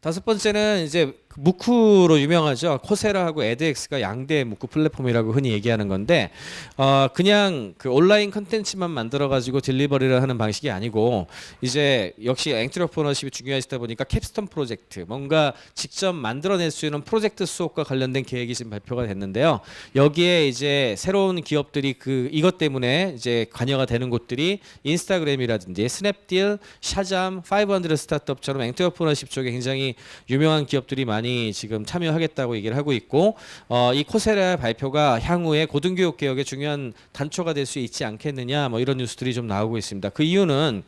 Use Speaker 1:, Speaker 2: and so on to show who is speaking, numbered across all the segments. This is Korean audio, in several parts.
Speaker 1: 다섯 번째는 이제 무쿠로 유명하죠. 코세라하고 에드엑스가 양대 무쿠 플랫폼이라고 흔히 얘기하는 건데 어 그냥 그 온라인 컨텐츠만 만들어 가지고 딜리버리를 하는 방식이 아니고 이제 역시 앵트러프너십이 중요하시다 보니까 캡스톤 프로젝트 뭔가 직접 만들어낼 수 있는 프로젝트 수업과 관련된 계획이 지금 발표가 됐는데요. 여기에 이제 새로운 기업들이 그 이것 때문에 이제 관여가 되는 곳들이 인스타그램이라든지 스냅딜, 샤잠, 500 스타트업처럼 앵트러프너십 쪽에 굉장히 유명한 기업들이 많이 지금 참여하겠다고 얘기를 하고 있고 어, 이 코세라 발표가 향후에 고등교육 개혁의 중요한 단초가 될 수 있지 않겠느냐 뭐 이런 뉴스들이 좀 나오고 있습니다. 그 이유는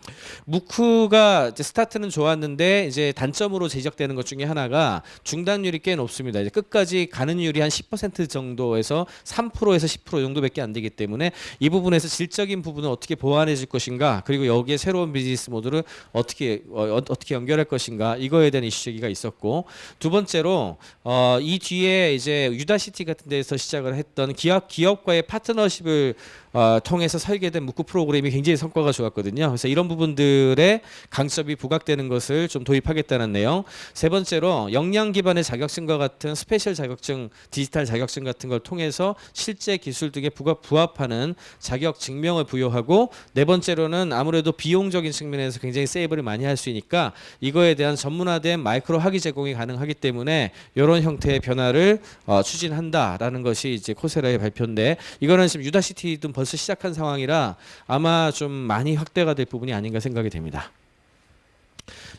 Speaker 1: 무크가 스타트는 좋았는데 이제 단점으로 지적되는 것 중에 하나가 중단율이 꽤 높습니다. 이제 끝까지 가는 율이 한 10% 정도에서 3%에서 10% 정도밖에 안 되기 때문에 이 부분에서 질적인 부분을 어떻게 보완해 줄 것인가 그리고 여기에 새로운 비즈니스 모델을 어떻게 어, 어, 어떻게 연결할 것인가 이거에 대한 이슈 제기가 있었고 두 번째로 어, 이 뒤에 이제 유다시티 같은 데서 시작을 했던 기업 기업과의 파트너십을 어, 통해서 설계된 무크 프로그램이 굉장히 성과가 좋았거든요. 그래서 이런 부분들의 강점이 부각되는 것을 좀 도입하겠다는 내용. 세 번째로 역량 기반의 자격증과 같은 스페셜 자격증, 디지털 자격증 같은 걸 통해서 실제 기술 등에 부합, 부합하는 자격 증명을 부여하고 네 번째로는 아무래도 비용적인 측면에서 굉장히 세이브를 많이 할 수 있으니까 이거에 대한 전문화된 마이 크로 학위 제공이 가능하기 때문에 이런 형태의 변화를 어, 추진한다라는 것이 이제 코세라의 발표인데 이거는 지금 유다시티도 벌써 시작한 상황이라 아마 좀 많이 확대가 될 부분이 아닌가 생각이 됩니다.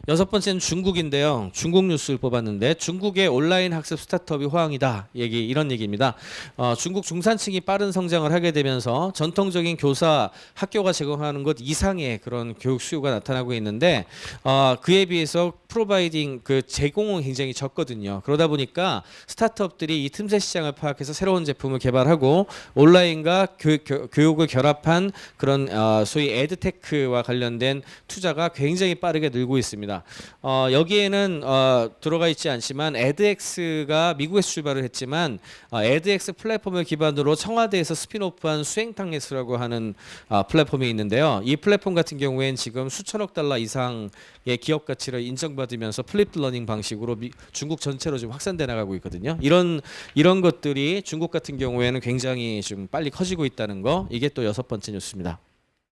Speaker 1: 여섯 번째는 중국인데요. 중국 뉴스를 뽑았는데 중국의 온라인 학습 스타트업이 호황이다. 얘기 이런 얘기입니다. 어, 중국 중산층이 빠른 성장을 하게 되면서 전통적인 교사 학교가 제공하는 것 이상의 그런 교육 수요가 나타나고 있는데 어, 그에 비해서 프로바이딩 그 제공은 굉장히 적거든요. 그러다 보니까 스타트업들이 이 틈새 시장을 파악해서 새로운 제품을 개발하고 온라인과 교육, 교, 교육 을 결합한 그런 어, 소위 에드테크와 관련된 투자가 굉장히 빠르게 늘고 있습니다. 어, 여기에는 어, 들어가 있지 않지만 에드엑스가 미국에서 출발을 했지만 어, 에드엑스 플랫폼을 기반으로 청와대에서 스피노프한 수행탕예스라고 하는 어, 플랫폼이 있는데요. 이 플랫폼 같은 경우에는 지금 수천억 달러 이상의 기업 가치를 인정받 으면서 플립 러닝 방식으로 미, 중국 전체로 지금 확산돼 나가고 있거든요. 이런 이런 것들이 중국 같은 경우에는 굉장히 좀 빨리 커지고 있다는 거 이게 또 여섯 번째 뉴스입니다.